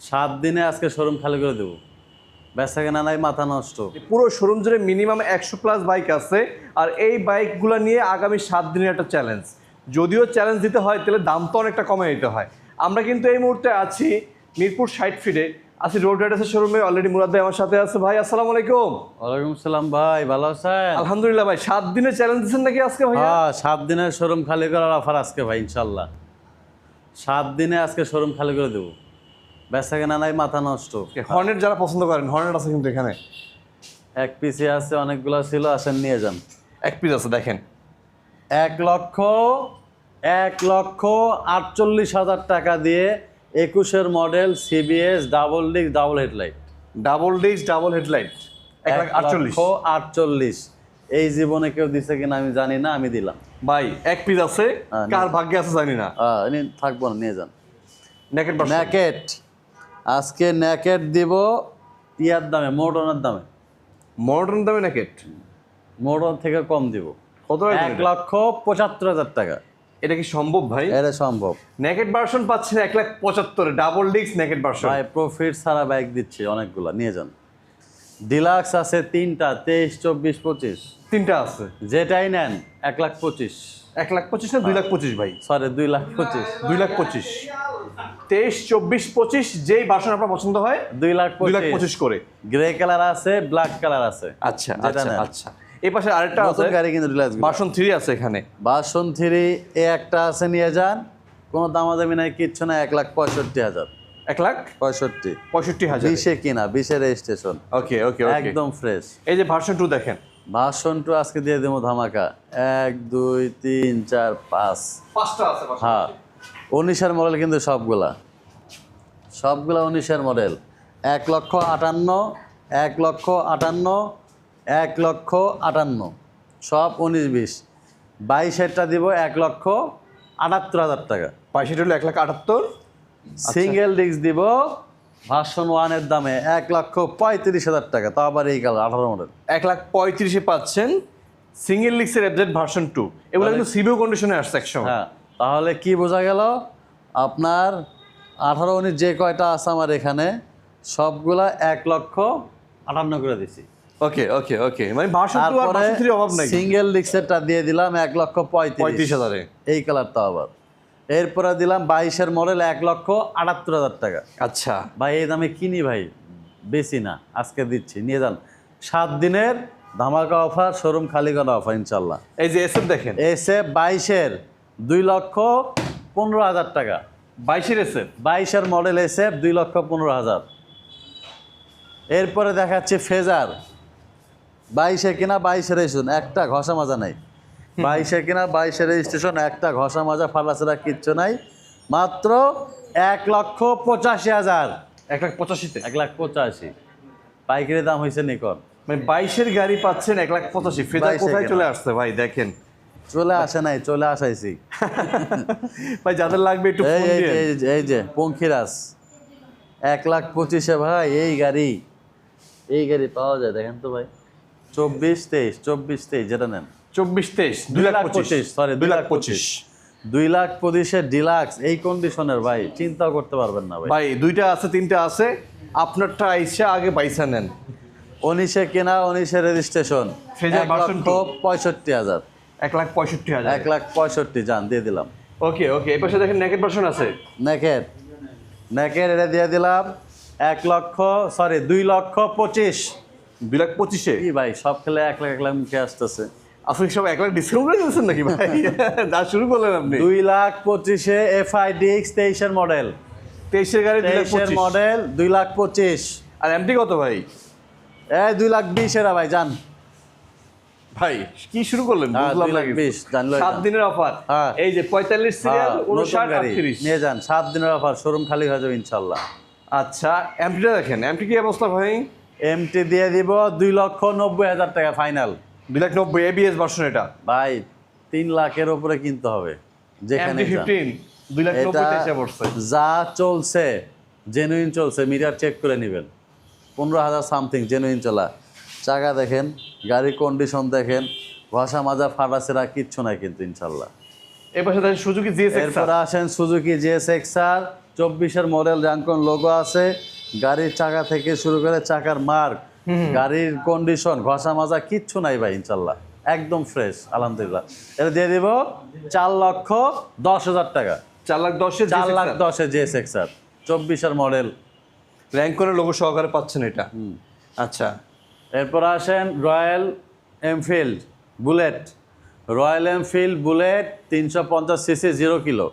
সাত দিনে আজকে শোরুম খালি করে দেবো। বেচা কেনা নাই মাথা নষ্ট। পুরো শোরুম জুড়ে মিনিমাম একশো প্লাস বাইক আছে আর এই বাইকগুলো নিয়ে আগামী সাত দিনের একটা চ্যালেঞ্জ যদিও চ্যালেঞ্জ দিতে হয় তাহলে দাম তো অনেকটা কমে দিতে হয়। আমরা কিন্তু এই মুহূর্তে আছি মিরপুর সাইড ফিডে। আছি রোড রাইডার্সের শোরুমে অলরেডি মুরাদ ভাই আমার সাথে আছে। ভাই আসসালামু আলাইকুম। ওয়ালাইকুম সালাম ভাই ভালো আছেন? আলহামদুলিল্লাহ ভাই সাত দিনের চ্যালেঞ্জ দিচ্ছেন নাকি আজকে ভাই হ্যাঁ সাত দিনের শোরুম খালি করার অফার আজকে ভাই ইনশাল্লাহ সাত দিনে আজকে শোরুম খালি করে দেবো। বেচা কেনা নাই মাথা নষ্ট। হর্নেট যারা পছন্দ করেন হর্নেট আছে কিন্তু এখানে। এক পিসি আছে অনেকগুলো ছিল আসেন নিয়ে যান। এক পিস আছে দেখেন। এক লক্ষ এক লক্ষ আটচল্লিশ হাজার টাকা দিয়ে একুশের model CBS double disc double headlight double disc double headlight এক লাখ আটচল্লিশ। আটচল্লিশ। এই জীবনে কেউ দিছে কিনা আমি জানি না আমি দিলাম। ভাই এক পিস আছে হ্যাঁ, কার ভাগ্যে আছে জানি না। থাকব না নিয়ে যান। নেকেট ন্যাকেট আজকে ন্যাকেট দিব ইয়ার দামে মোটনের দামে। মডার্ন দামে ন্যাকেট? মোটন থেকে কম দিব। কত এক লক্ষ পঁচাত্তর হাজার টাকা। এটা কি সম্ভব ভাই? এটা সম্ভব। নেকেট ভার্সন পাচ্ছেন এক লাখ পঁচাত্তরে ডাবল ডিস্ক নেকেট ভার্সন ভাই প্রফিট ছাড়া বাইক দিচ্ছে অনেকগুলা নিয়ে যান। ডিলাক্স আছে তিনটা তেইশ চব্বিশ পঁচিশ। তিনটা আছে। যেটাই নেন এক লাখ পঁচিশ। এক লাখ পঁচিশ না দুই লাখ পঁচিশ ভাই? সরি দুই লাখ পঁচিশ। দুই লাখ পঁচিশ। তেইশ চব্বিশ পঁচিশ যেই বাসন আপনার পছন্দ হয় দুই লাখ দুই লাখ পঁচিশ করে। গ্রে কালার আছে ব্ল্যাক কালার আছে। আচ্ছা আচ্ছা আচ্ছা। এই পাশে আরেকটা আছে গাড়ি কিন্তু ভার্সন থ্রি আছে এখানে। বাসন থ্রি এ একটা আছে নিয়ে যান। কোনো দামাদামি নাই কিচ্ছু না এক লাখ পঁয়ষট্টি হাজার। এক লাখ? পঁয়ষট্টি। পঁয়ষট্টি হাজার। বিশে কিনা বিশে রেজিস্ট্রেশন ওকে ওকে একদম ফ্রেশ এই যে ভার্সন টু দেখেন। ভাষণ টু আজকে দিয়ে দেবো ধামাকা। এক দুই তিন চার পাঁচ। হ্যাঁ উনিশের মডেল কিন্তু সবগুলা। সবগুলা উনিশের মডেল এক লক্ষ আটান্ন এক লক্ষ আটান্ন এক লক্ষ আটান্ন। সব উনিশ বিশ। বাইশেরটা দিব এক লক্ষ আটাত্তর হাজার টাকা। পঁয়ষট্টি হলো এক লাখ আটাত্তর। সিঙ্গেল ডিস্ক দিব ভার্সন ওয়ানের দামে এক লক্ষ পঁয়ত্রিশ হাজার টাকা তাও আবার এই কালার আঠারো মডেল এক লাখ পঁয়ত্রিশে পাচ্ছেন সিঙ্গেল লিক্সের এফজেড ভার্সন টু এগুলো কিন্তু সিবিও কন্ডিশনে আসছে একসময়। হ্যাঁ তাহলে কি বোঝা গেল? আপনার আঠারো উনিশ যে কয়টা আছে আমার এখানে সবগুলা এক লক্ষ আটান্ন করে দিছি। Okay okay okay. মানে ভার্সন টু আর ভার্সন থ্রি অভাব নাই। সিঙ্গেল ডিক্সেরটা দিয়ে দিলাম এক লক্ষ পঁয়ত্রিশ হাজারে। এই কালারটা আবার। এরপরে দিলাম বাইশের মডেল এক লক্ষ আটাত্তর হাজার টাকা। আচ্ছা। ভাই এই দামে কিনি ভাই? বেশি না আজকে দিচ্ছি। নিয়ে যান। সাত দিনের ধামাকা অফার শোরুম খালি করা অফার ইনশাল্লাহ। এই যে এসএফ দেখেন। এসে বাইশের দুই লক্ষ পনেরো হাজার টাকা। বাইশের এসএফ? বাইশের মডেল এসে দুই লক্ষ পনেরো হাজার। এরপরে দেখাচ্ছে ফেজার। বাইশে কিনা বাইশে রেজিস্ট্রেশন একটা ঘষা মাজা নাই। বাইশে কিনা বাইশে রেজিস্ট্রেশন একটা ঘষা মাজা ফালাছাড়া কিচ্ছু নাই। মাত্র এক লক্ষ পঁচাশি হাজার। এক লাখ পঁচাশিতে? এক লাখ পঁচাশি। পাইকারি দাম হয়েছে নিকন মানে বাইশের গাড়ি পাচ্ছেন এক লাখ পঁচাশি। 22 কোথায় চলে আসছে ভাই দেখেন। চলে আসে নাই চলে আসাইছি। ভাই যাদের লাগবে একটু এই যে- এই পঙ্খিরাজ। এক লাখ পঁচিশে ভাই এই গাড়ি। এই গাড়ি পাওয়া যায় দেখেন তো ভাই। চব্বিশ তেইশ চব্বিশ তেইশ যেটা নেন। চব্বিশ তেইশ দুই লাখ পঁচিশ সরি দুই লাখ পঁচিশ। দুই লাখ পঁচিশে ডিলাক্স এই কন্ডিশনের ভাই চিন্তাও করতে পারবেন না ভাই। ভাই দুইটা আছে তিনটা আছে আপনারটা আইসা আগে পয়সা নেন। উনিশে কেনা উনিশে রেজিস্ট্রেশন এক version পঁয়ষট্টি হাজার। এক লাখ পঁয়ষট্টি হাজার। এক লাখ পঁয়ষট্টি যান দিয়ে দিলাম। ওকে ওকে এই পাশে দেখেন নেকেট ভার্সন আছে। নেকের নেকের এটা দিয়ে দিলাম। এক লক্ষ সরি দুই লক্ষ পঁচিশ। দুই লাখ পঁচিশে? কি ভাই সব খেলে এক লাখ এক লাখ মুখে আসতেছে। আপনি সব এক লাখ ডিসকাউন্ট করে দিয়েছেন নাকি ভাই? যা শুরু করলেন আপনি। দুই লাখ পঁচিশে তেইশের মডেল তেইশের গাড়ি তেইশের মডেল দুই লাখ পঁচিশ। আর এমটি কত ভাই? এই দুই লাখ বিশেরা ভাই যান ভাই কি শুরু করলেন? হ্যাঁ, বুঝলাম না বিশ, জানলোই সাত দিনের অফার হ্যাঁ। এই যে পঁয়তাল্লিশ সিরিয়াল হ্যাঁ, উনষাট গাড়ি। আটত্রিশ। নিয়ে যান সাত দিনের অফার শোরুম খালি হয়ে যাবে ইনশাল্লাহ। আচ্ছা এমটিটা দেখেন। এমটি কি অবস্থা ভাই? এমটি দিয়ে দিব দুই লক্ষ নব্বই হাজার টাকা ফাইনাল দুই লাখ নব্বই এবিএস ভার্সন এটা। ভাই তিন লাখের উপরে কিনতে হবে যেখানে যা চলছে জেনুইন চলছে মিটার চেক করে নেবেন। পনেরো হাজার সামথিং জেনুইন চলা। চাকা দেখেন গাড়ির কন্ডিশন দেখেন ঘষা মাজা ফাটাছেরা কিচ্ছু নাই কিন্তু ইনশাল্লাহ। সুজুকি এরপরে আসেন সুজুকি জিএস এক্সার চব্বিশের মডেল র্যাঙ্কন লোগো আছে। গাড়ির চাকা থেকে শুরু করে চাকার মার্ক গাড়ির কন্ডিশন ঘষা মাজা কিচ্ছু নাই ভাই ইনশাল্লাহ। একদম ফ্রেশ আলহামদুলিল্লাহ। এটা দিয়ে দিব চার লক্ষ দশ হাজার টাকা। চার লাখ দশে চার লাখ দশে জেএস এক্সার চব্বিশের মডেল র্যাঙ্ক করে লোগো সহকারে পাচ্ছেন এটা? আচ্ছা। এরপর আসেন Royal Enfield bullet Royal Enfield bullet তিনশো পঞ্চাশ CC zero kilo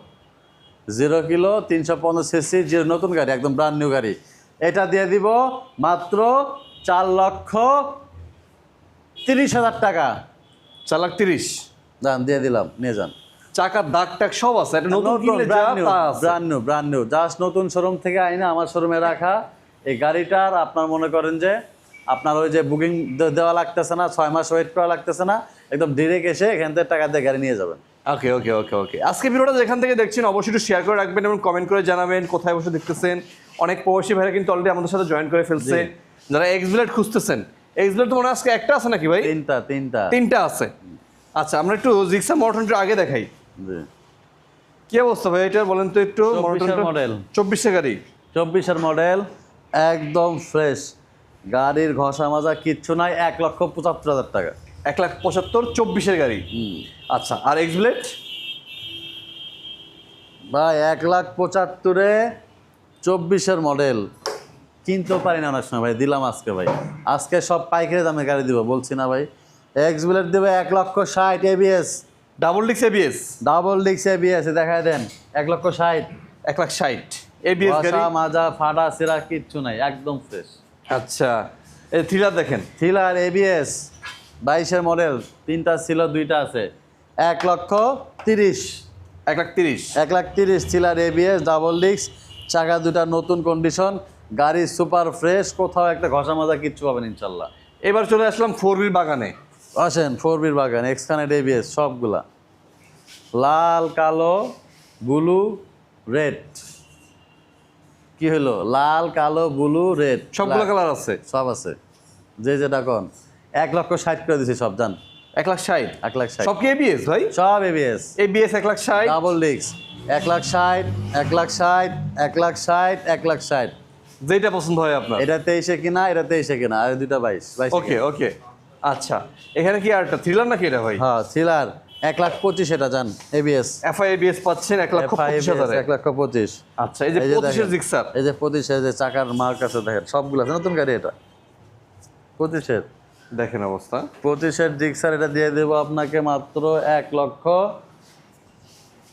zero kilo তিনশো পঞ্চাশ সিসি জিরো নতুন গাড়ি একদম ব্রান্ড নিউ গাড়ি। এটা দিয়ে দিব মাত্র চার লক্ষ তিরিশ হাজার টাকা। চার লাখ তিরিশ? দাম দিয়ে দিলাম নিয়ে যান। চাকার দাগ টাক সব আছে এটা নতুন। Brand new brand new just নতুন শোরুম থেকে আইনা আমার শোরুমে রাখা। এই গাড়িটার আপনার মনে করেন যে আপনার ওই যে বুকিং দেওয়া লাগতেছে না ছয় মাস ওয়েট করা লাগতেছে না একদম ডিরেক্ট এসে এখান থেকে টাকা দিয়ে গাড়ি নিয়ে যাবেন। ওকে ওকে ওকে ওকে আজকে ভিডিওটা যেখান থেকে দেখছেন অবশ্যই একটু শেয়ার করে রাখবেন এবং কমেন্ট করে জানাবেন কোথায় বসে দেখতেছেন। অনেক প্রবাসী ভাইরা কিন্তু অলরেডি আমাদের সাথে জয়েন করে ফেলছে। যারা এক্স বিলেট খুঁজতেছেন এক্স বিলেট তো মনে আজকে একটা আছে নাকি ভাই? তিনটা তিনটা। তিনটা আছে। আচ্ছা আমরা একটু জিক্সা মর্টনটা আগে দেখাই। কি অবস্থা ভাই এটা বলেন তো একটু? 24 এর চব্বিশে গাড়ি। চব্বিশের মডেল একদম ফ্রেশ গাড়ির ঘষা মাজা কিচ্ছু নাই এক লক্ষ পঁচাত্তর হাজার টাকা। এক লাখ পঁচাত্তর চব্বিশের গাড়ি। আচ্ছা আর এক্স বিলেট ভাই এক লাখ পঁচাত্তরে চব্বিশের মডেল কিনতেও পারি না অনেক সময় ভাই। দিলাম আজকে ভাই। আজকে সব পাইকারি দামে গাড়ি দিব বলছি না ভাই। এক্স বুলেট দেবে এক লক্ষ ষাট এবিএস ডাবল ডিক্স এবিএস ডাবল ডিক্স এবিএস দেখায় দেন এক লক্ষ ষাট। এক লাখ ষাট। এবিএস মাজা ফাটা সিরা কিচ্ছু নাই একদম ফ্রেশ আচ্ছা এই থ্রিলার দেখেন? থ্রিলার এবিএস বাইশের মডেল তিনটা ছিল দুইটা আছে। এক লক্ষ তিরিশ। এক লাখ তিরিশ। এক লাখ তিরিশ থ্রিলার এবিএস ডাবল ডিক্স চাকা দুটা নতুন কন্ডিশন গাড়ি সুপার ফ্রেশ কোথাও একটা ঘষা মাজা কিচ্ছু পাবেন ইনশাল্লাহ। এবার চলে আসলাম ফোর বির বাগানে। আসেন ফোর বির বাগান এক্সকানেট এবিএস সবগুলা। লাল কালো ব্লু রেড। কি হলো? লাল কালো ব্লু রেড। সবগুলো কালার আছে? সব আছে। যে যেটা কোন। এক লক্ষ ষাট করে দিছি সব জান। এক লাখ ষাট? এক লাখ ষাট। সব কি এবিএস ভাই? সব এবিএস এবিএস এক লাখ ষাট? ডাবল ডিস্ক এক লাখ ষাট এক লাখ ষাট এক লাখ ষাট এক লাখ ষাট। যেটা পছন্দ হয় আপনার। এটা তেইশে কিনা এটা তেইশে কিনা আর দুইটা বাইশ বাইশ ওকে ওকে আচ্ছা এখানে কি আরটা থ্রিলার নাকি এটা ভাই? হ্যাঁ থ্রিলার এক লাখ পঁচিশ এটা জান এবিএস এফআই এবিএস পাচ্ছেন এক লক্ষ পঁচিশ হাজারে। এক লক্ষ পঁচিশ। আচ্ছা এই যে পঁচিশের জিক্সার এই যে পঁচিশে যে চাকার মার্ক আছে দেখেন সবগুলো আছে। নতুন গাড়ি এটা। পঁচিশের। দেখেন অবস্থা। পঁচিশের জিক্সার এটা দিয়ে দেবো আপনাকে মাত্র এক লক্ষ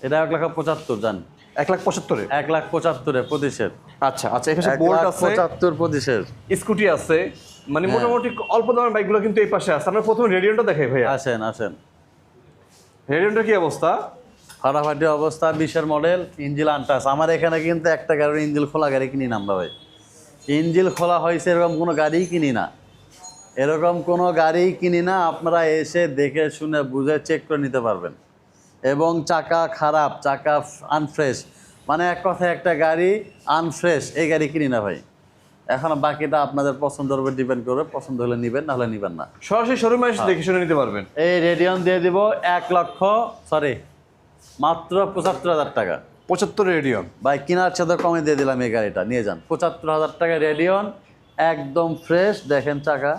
এটা এক লক্ষ পঁচাত্তর জান। এক লাখ পঁচাত্তরে এক লাখ পঁচাত্তরে পঁচিশের আচ্ছা আচ্ছা এখানে বোল্ট আছে। পঁচাত্তর পঁচিশের স্কুটি আছে। মানে হ্যাঁ। মোটামুটি অল্প দামের বাইকগুলো কিন্তু এই পাশে আছে। আমরা প্রথমে রেডিয়নটা দেখাই ভাইয়া। আসেন আসেন। রেডিয়নটার কি অবস্থা? ফাটাফাটি অবস্থা বিশের মডেল ইঞ্জিল আনটাস। আমার এখানে কিন্তু একটা গাড়ির ইঞ্জিল খোলা গাড়ি কিনি না আমরা ভাই। ইঞ্জিল খোলা হয়েছে এরকম কোনো গাড়িই কিনি না। এরকম কোনো গাড়ি কিনি না আপনারা এসে দেখে শুনে বুঝে চেক করে নিতে পারবেন। এবং চাকা খারাপ চাকা আনফ্রেশ মানে এক কথায় একটা গাড়ি আনফ্রেশ এই গাড়ি কিনি না ভাই। এখন বাকিটা আপনাদের পছন্দের উপর ডিপেন্ড করবে পছন্দ হলে নেবেন নাহলে নেবেন না। সরাসরি শোরুমে হ্যাঁ। এসে দেখে শুনে নিতে পারবেন। এই রেডিয়ন দিয়ে দিব এক লক্ষ সরি মাত্র পঁচাত্তর হাজার টাকা। পঁচাত্তর রেডিয়ন ভাই কেনার সাথে কমে দিয়ে দিলাম এই গাড়িটা নিয়ে যান। পঁচাত্তর হাজার টাকা রেডিয়ন একদম ফ্রেশ দেখেন চাকা।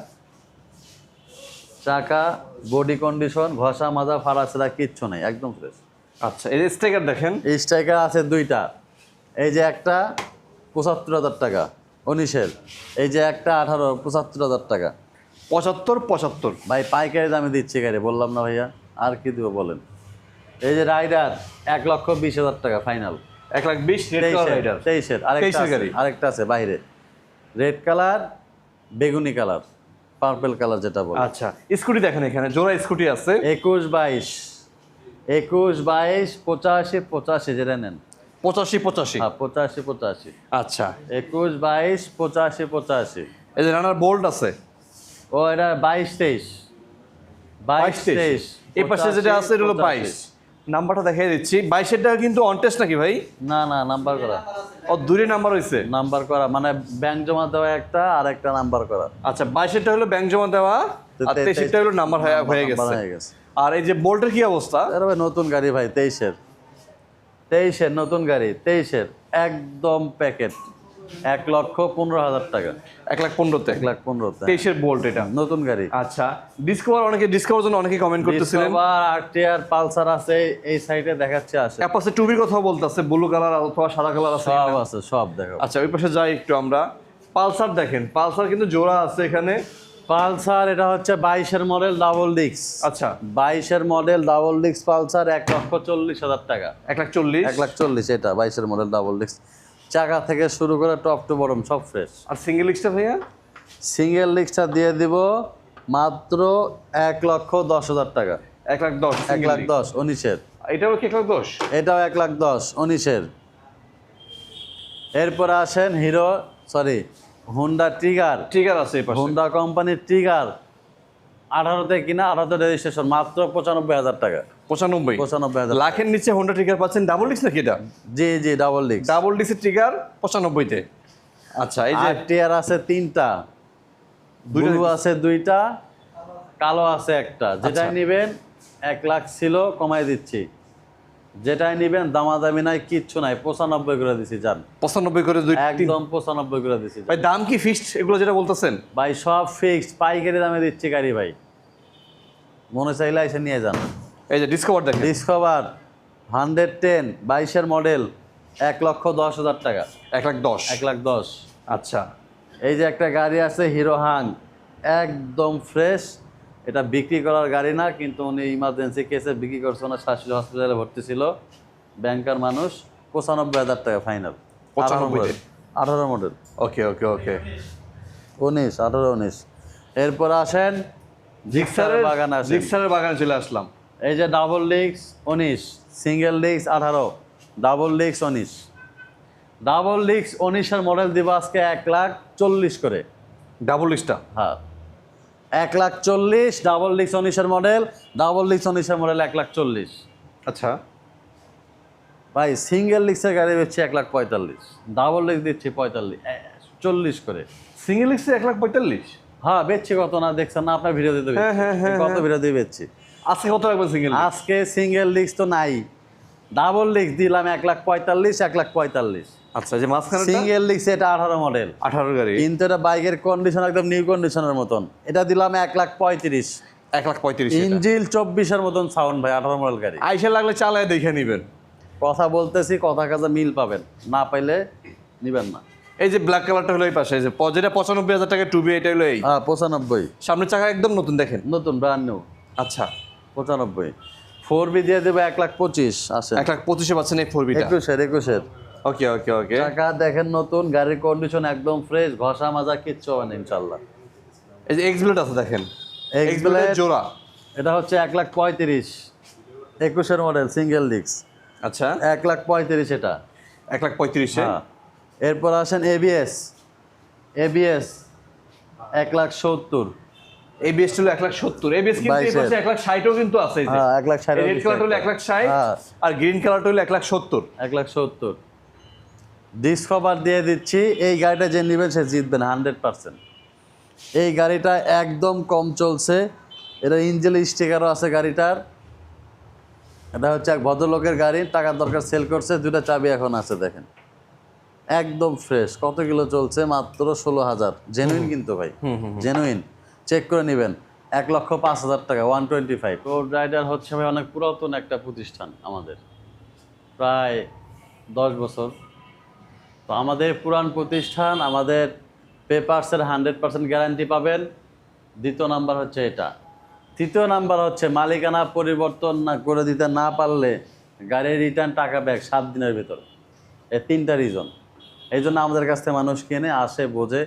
চাকা বডি কন্ডিশন ঘষা মাজা ফাড়াছাড়া কিচ্ছু নেই একদম ফ্রেশ আচ্ছা এই স্ট্রাইকার দেখেন? এই স্ট্রাইকার আছে দুইটা। এই যে একটা পঁচাত্তর হাজার টাকা। উনিশের। এই যে একটা আঠারো পঁচাত্তর হাজার টাকা। পঁচাত্তর পঁচাত্তর। ভাই পাইকারি দামে দিচ্ছি গাড়ি বললাম না ভাইয়া। আর কি দেবো বলেন? এই যে রাইডার এক লক্ষ বিশ হাজার টাকা ফাইনাল এক লাখ বিশ রাইডার তেইশের আরেকটা আছে বাইরে। রেড কালার বেগুনি কালার পার্পেল কালার যেটা বলে। আচ্ছা স্কুটি দেখেন এখানে জোড়া স্কুটি আছে। একুশ বাইশ একুশ বাইশ পঁচাশি পঁচাশি যেটা নেন। পঁচাশি পঁচাশি। হ্যাঁ পঁচাশি পঁচাশি। আচ্ছা। একুশ বাইশ পঁচাশি পঁচাশি। এই যে রানার বোল্ট আছে। ও এটা বাইশ তেইশ। বাইশ তেইশ। এই পাশে যেটা আছে এটা হলো বাইশ। নাম্বারটা দেখাই দিচ্ছি। বাইশেরটা কিন্তু অনটেস্ট নাকি ভাই? না না নাম্বার করা। ও দূরে নাম্বার হয়েছে নাম্বার করা মানে ব্যাংক জমা দেওয়া একটা আর একটা নাম্বার করা। আচ্ছা বাইশেরটা হলো ব্যাংক জমা দেওয়া আর তেইশেরটা হলো নাম্বার হয়ে গেছে। হয়ে গেছে। আর এই যে বোল্টের কি অবস্থা? এটা ভাই নতুন গাড়ি ভাই তেইশের। তেইশের নতুন গাড়ি তেইশের একদম প্যাকেট এক লক্ষ পনেরো হাজার টাকা। এক লাখ পনেরোতে? এক লাখ পনেরোতে। তেইশের বোল্ট এটা। নতুন গাড়ি। আচ্ছা ডিসকভার অনেকে ডিসকভার জন্য অনেকে কমেন্ট করতেছিলেন। আরটিআর পালসার আছে এই সাইডে দেখাচ্ছে আছে পাশে টুবির কথা বলতেছে ব্লু কালার অথবা সাদা কালার আছে সব আছে সব দেখো। আচ্ছা ওই পাশে যাই একটু আমরা। পালসার দেখেন পালসার কিন্তু জোড়া আছে এখানে। পালসার এটা হচ্ছে বাইশের মডেল ডাবল ডিক্স আচ্ছা। বাইশের মডেল ডাবল ডিক্স পালসার এক লক্ষ চল্লিশ হাজার টাকা। এক লাখ চল্লিশ? এক লাখ চল্লিশ এটা বাইশের মডেল ডাবল ডিক্স চাকা থেকে শুরু করে টপ টু বটম সব ফ্রেশ আর সিঙ্গেল এক্সটা ভাইয়া? সিঙ্গেল ডিক্সটা দিয়ে দিব মাত্র এক লক্ষ দশ হাজার টাকা। এক লাখ দশ এক লাখ দশ উনিশের। এটাও কি এক লাখ দশ? এটাও এক লাখ দশ উনিশের। এরপর আসেন Hero sorry Honda trigger trigger আছে হুন্ডা কোম্পানির ট্রিগার আঠারোতে কিনা আঠারোতে রেজিস্ট্রেশন মাত্র পঁচানব্বই হাজার টাকা। পঁচানব্বই। পঁচানব্বই হাজার। লাখের নিচে হোন্ডা ট্রিগার পাচ্ছেন ডাবল ডিক্স নাকি এটা? জি জি ডাবল ডিক্স ডাবল ডিক্সের ট্রিগার পঁচানব্বইতে। আচ্ছা এই যে টিয়ার আছে তিনটা। ব্লু আছে দুইটা কালো আছে একটা। যেটাই আচ্ছা। নিবেন এক লাখ ছিল কমাই দিচ্ছি। যেটাই নিবেন দামাদামি নাই কিচ্ছু নাই। পঁচানব্বই করে দিছি যান। পঁচানব্বই করে দুই একদম পঁচানব্বই করে দিছি ভাই দাম কি ফিক্সড এগুলো যেটা বলতেছেন? ভাই সব ফিক্সড পাইকারি দামে দিচ্ছি গাড়ি ভাই। মনে চাইলে এসে নিয়ে যান। এই যে ডিসকভার দেখেন। ডিসকভার হান্ড্রেড টেন বাইশের মডেল এক লক্ষ দশ হাজার টাকা। এক লাখ দশ। এক লাখ দশ। আচ্ছা। এই যে একটা গাড়ি আছে হিরো হাং একদম ফ্রেশ এটা বিক্রি করার গাড়ি না কিন্তু উনি ইমার্জেন্সি কেসে বিক্রি করছে ওনার শাশুড়ি হসপিটালে ভর্তি ছিল। ব্যাংকার মানুষ পঁচানব্বই হাজার টাকা ফাইনাল মডেল আঠারো মডেল ওকে ওকে ওকে উনিশ আঠারো উনিশ। এরপর আসেন জিক্সারের বাগান আছে জিক্সারের বাগানে চলে আসলাম। এই যে ডাবল ডিক্স উনিশ। সিঙ্গেল ডিক্স আঠারো। ডাবল ডিক্স উনিশ। ডাবল ডিক্স উনিশের মডেল দিব আজকে এক লাখ চল্লিশ করে। ডাবল ডিক্সটা হ্যাঁ। এক লাখ চল্লিশ ডাবল ডিক্স উনিশের মডেল ডাবল ডিক্স উনিশের মডেল এক লাখ চল্লিশ। আচ্ছা। ভাই সিঙ্গেল লিক্সের গাড়ি বেচছি এক লাখ পঁয়তাল্লিশ। ডাবল ডিক্স দিচ্ছি পঁয়তাল্লিশ চল্লিশ করে। সিঙ্গেল ডিক্সে এক লাখ পঁয়তাল্লিশ? হ্যাঁ বেচছি কত না দেখছেন না আপনার ভিডিও দিতে হ্যাঁ, হ্যাঁ, হ্যাঁ, কত ভিডিও দিয়ে বেচছি? আজকে কত রাখবেন সিঙ্গেল আজকে সিঙ্গেল ডিক্স তো নাই। ডাবল ডিক্স দিলাম এক লাখ পঁয়তাল্লিশ এক লাখ পঁয়তাল্লিশ। আচ্ছা যে মাঝখানে সিঙ্গেল ডিক্স এটা আঠারো মডেল আঠারো গাড়ি। কিন্তু এটা বাইকের কন্ডিশন একদম নিউ কন্ডিশনের মতন। এটা দিলাম এক লাখ পঁয়ত্রিশ। এক লাখ পঁয়ত্রিশ ইঞ্জিল চব্বিশের মতন সাউন্ড ভাই আঠারো মডেল গাড়ি। আইসা লাগলে চালায় দেখে নিবেন। কথা বলতেছি কথা কাজে মিল পাবেন। না পাইলে নিবেন না। এই যে ব্ল্যাক কালারটা হলো এই পাশে এই যে যেটা পঁচানব্বই হাজার টাকা টুবি এটা হলো এই। হ্যাঁ পঁচানব্বই। সামনের চাকা একদম নতুন দেখেন। নতুন ব্র্যান্ড নিউ আচ্ছা। পঁচানব্বই। ফোর বি দিয়ে দেবে এক লাখ পঁচিশ আসে এক লাখ পঁচিশে পাচ্ছেন এই ফোর বিটা একুশের একুশের। ওকে ওকে ওকে। টাকা দেখেন নতুন গাড়ির কন্ডিশন একদম ফ্রেশ ঘষা মাজা কিচ্ছু হবে না ইনশাল্লাহ এই যে এক্স আছে দেখেন। X এক্স ব্লেড Blade- জোড়া। এটা হচ্ছে এক লাখ পঁয়ত্রিশ। একুশের মডেল সিঙ্গেল ডিক্স আচ্ছা। এক লাখ পঁয়ত্রিশ এটা। এক লাখ পঁয়ত্রিশে? হ্যাঁ। এরপর আসেন এবিএস এবিএস এক লাখ সত্তর। এবিএস হলো এক লাখ সত্তর এবিএস কিন্তু এই পাশে এক লাখ ষাটও কিন্তু আছে হ্যাঁ এক লাখ ষাট রেড কালারটা হলো এক লাখ ষাট হ্যাঁ। আর গ্রিন কালারটা হলো এক লাখ সত্তর। এক লাখ সত্তর। ডিসকভার দিয়ে দিচ্ছি এই গাড়িটা যে নেবেন সে জিতবেন হান্ড্রেড পার্সেন্ট। এই গাড়িটা একদম কম চলছে। এটা ইঞ্জেল স্টিকারও আছে গাড়িটার। এটা হচ্ছে এক ভদ্রলোকের গাড়ি টাকার দরকার সেল করছে দুটা চাবি এখন আছে দেখেন। একদম ফ্রেশ কত কিলো চলছে? মাত্র ষোলো হাজার। জেনুইন কিন্তু ভাই। জেনুইন চেক করে নেবেন। এক লক্ষ পাঁচ হাজার টাকা ওয়ান টোয়েন্টি ফাইভ ও রাইডার হচ্ছে ভাই অনেক পুরাতন একটা প্রতিষ্ঠান আমাদের। প্রায় দশ বছর। তো আমাদের পুরান প্রতিষ্ঠান, আমাদের পেপারসের হান্ড্রেড পার্সেন্ট গ্যারান্টি পাবেন। দ্বিতীয় নাম্বার হচ্ছে এটা। তৃতীয় নাম্বার হচ্ছে মালিকানা পরিবর্তন না করে দিতে না পারলে গাড়ির রিটার্ন টাকা ব্যাক সাত দিনের ভিতর। এই তিনটা রিজন এই জন্য আমাদের কাছ থেকে মানুষ কিনে, আসে, বোঝে।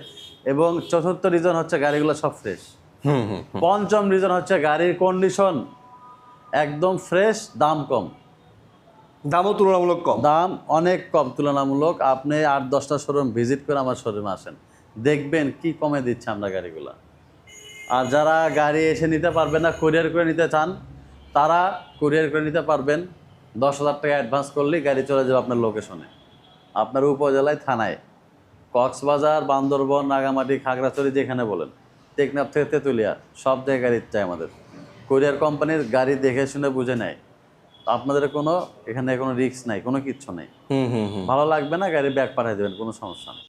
এবং চতুর্থ রিজন হচ্ছে গাড়িগুলো সব ফ্রেশ পঞ্চম রিজন হচ্ছে গাড়ির কন্ডিশন একদম ফ্রেশ দাম কম। দামও তুলনামূলক কম। দাম অনেক কম তুলনামূলক। আপনি আট দশটা শোরুম ভিজিট করে আমার শোরুমে আসেন। দেখবেন কি কমে দিচ্ছে আমরা গাড়িগুলো। আর যারা গাড়ি এসে নিতে পারবেন না কুরিয়ার করে নিতে চান তারা কুরিয়ার করে নিতে পারবেন। দশ হাজার টাকা অ্যাডভান্স করলেই গাড়ি চলে যাবে আপনার লোকেশনে আপনার উপজেলায় থানায়। কক্সবাজার বান্দরবন নাগামাটি খাগড়াছড়ি যেখানে বলেন। টেকনাফ থেকে তেঁতুলিয়া সব জায়গায় গাড়ি চাই আমাদের। কুরিয়ার কোম্পানির গাড়ি দেখে শুনে বুঝে নেয়। আপনাদের কোনো এখানে কোনো রিস্ক নাই কোনো কিচ্ছু নেই। ভালো লাগবে না গাড়ি ব্যাগ পাঠিয়ে দেবেন কোনো সমস্যা নেই।